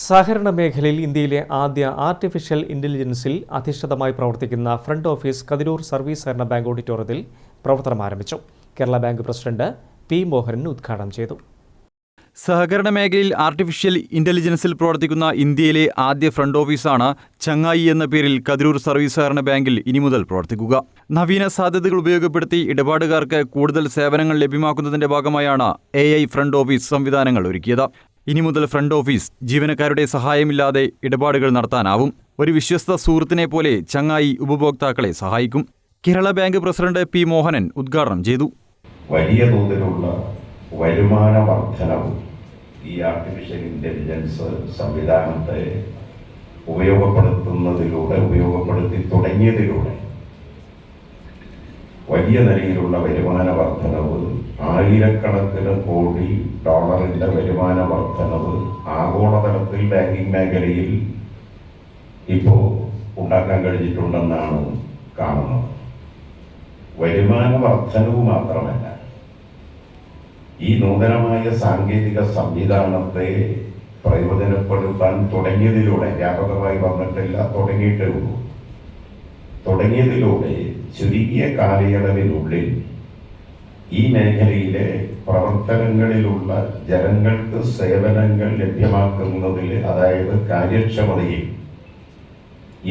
സഹകരണ മേഖലയിൽ ഇന്ത്യയിലെ ആദ്യ ആർട്ടിഫിഷ്യൽ ഇന്റലിജൻസിൽ അധിഷ്ഠിതമായി പ്രവർത്തിക്കുന്ന ഫ്രണ്ട് ഓഫീസ് കതിരൂർ സർവീസ് സഹകരണ ബാങ്ക് ഓഡിറ്റോറിയത്തിൽ പ്രവർത്തനം ആരംഭിച്ചു. Kerala bank president P Mohanan ഉദ്ഘാടനം ചെയ്തു. സഹകരണ മേഖലയിൽ ആർട്ടിഫിഷ്യൽ ഇന്റലിജൻസിൽ പ്രവർത്തിക്കുന്ന ഇന്ത്യയിലെ ആദ്യ ഫ്രണ്ട് ഓഫീസാണ് ചങ്ങായി എന്ന പേരിൽ കതിരൂർ സർവീസ് സഹകരണ ബാങ്കിൽ ഇനി മുതൽ പ്രവർത്തിക്കുക. നവീന സാധ്യതകൾ ഉപയോഗപ്പെടുത്തി ഇടപാടുകാർക്ക് കൂടുതൽ സേവനങ്ങൾ ലഭ്യമാക്കുന്നതിന്റെ ഭാഗമായാണ് എ ഫ്രണ്ട് ഓഫീസ് സംവിധാനങ്ങൾ ഒരുക്കിയത്. ഇനി മുതൽ ഫ്രണ്ട് ഓഫീസ് ജീവനക്കാരുടെ സഹായമില്ലാതെ ഇടപാടുകൾ നടത്താനാവും. ഒരു വിശ്വസ്ത സുഹൃത്തിനെ പോലെ ചങ്ങായി ഉപഭോക്താക്കളെ സഹായിക്കും. Kerala bank president P Mohanan ഉദ്ഘാടനം ചെയ്തു. വലിയ തോതിലുള്ള വരുമാന വർധനവും ഈ ആർട്ടിഫിഷ്യൽ ഇന്റലിജൻസ് സംവിധാനത്തെ ഉപയോഗപ്പെടുത്തുന്നതിലൂടെ ഉപയോഗപ്പെടുത്തി തുടങ്ങിയതിലൂടെ വലിയ നിലയിലുള്ള വരുമാന വർധനവ് ആയിരക്കണക്കിന് കോടി ഡോളറിന്റെ വരുമാന വർധനവ് ആഗോളതലത്തിൽ ബാങ്കിങ് മേഖലയിൽ ഇപ്പോൾ ഉണ്ടാക്കാൻ കഴിഞ്ഞിട്ടുണ്ടെന്നാണ് കാണുന്നത്. വരുമാന വർധനവ് മാത്രമല്ല ഈ നൂതനമായ സാങ്കേതിക സംവിധാനത്തെ പ്രയോജനപ്പെടുത്താൻ തുടങ്ങിയതിലൂടെ വ്യാപകമായി വന്നിട്ടില്ല തുടങ്ങിയിട്ടേ ഉള്ളൂ. തുടങ്ങിയതിലൂടെ ചുരുങ്ങിയ കാലയളവിനുള്ളിൽ ഈ മേഖലയിലെ പ്രവർത്തനങ്ങളിലുള്ള ജനങ്ങൾക്ക് സേവനങ്ങൾ ലഭ്യമാക്കുന്നതിൽ അതായത് കാര്യക്ഷമതയിൽ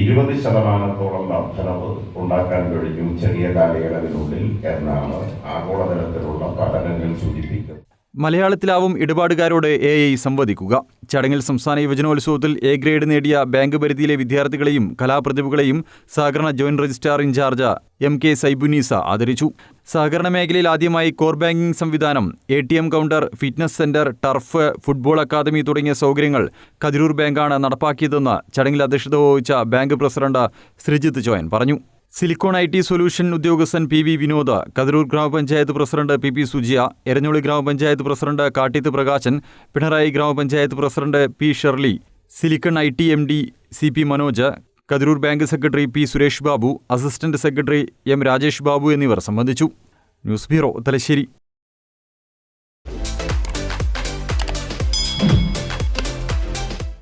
ഇരുപത് ശതമാനത്തോളം വർധനവ് ഉണ്ടാക്കാൻ കഴിഞ്ഞു ചെറിയ കാലയളവിനുള്ളിൽ എന്നാണ് ആഗോളതലത്തിലുള്ള പഠനങ്ങൾ സൂചിപ്പിക്കുന്നത്. മലയാളത്തിലാവും ഇടപാടുകാരോട് എ ഐ സംവദിക്കുക. ചടങ്ങിൽ സംസ്ഥാന യുവജനോത്സവത്തിൽ എ ഗ്രേഡ് നേടിയ ബാങ്ക് പരിധിയിലെ വിദ്യാർത്ഥികളെയും കലാപ്രതിഭകളെയും സഹകരണ joint registrar incharge M K Saibunisa ആദരിച്ചു. സഹകരണ മേഖലയിൽ ആദ്യമായി കോർ ബാങ്കിംഗ് സംവിധാനം A T M counter fitness centre turf football academy തുടങ്ങിയ സൗകര്യങ്ങൾ കതിരൂർ ബാങ്കാണ് നടപ്പാക്കിയതെന്ന് ചടങ്ങിൽ അധ്യക്ഷത വഹിച്ച ബാങ്ക് പ്രസിഡന്റ് ശ്രീജിത്ത് ചോയൻ പറഞ്ഞു. സിലിക്കോൺ ഐ ടി സൊല്യൂഷൻ ഉദ്യോഗസ്ഥൻ പി വി വിനോദ് കതിരൂർ ഗ്രാമപഞ്ചായത്ത് president P P Sujiya Eranholi ഗ്രാമപഞ്ചായത്ത് പ്രസിഡന്റ് കാട്ടിത്ത് പ്രകാശൻ പിണറായി ഗ്രാമപഞ്ചായത്ത് president P Shirley silicon I T M D C P Manoj Kathirur bank secretary P Suresh Babu assistant secretary M Rajesh Babu എന്നിവർ സംബന്ധിച്ചു. News bureau Thalassery.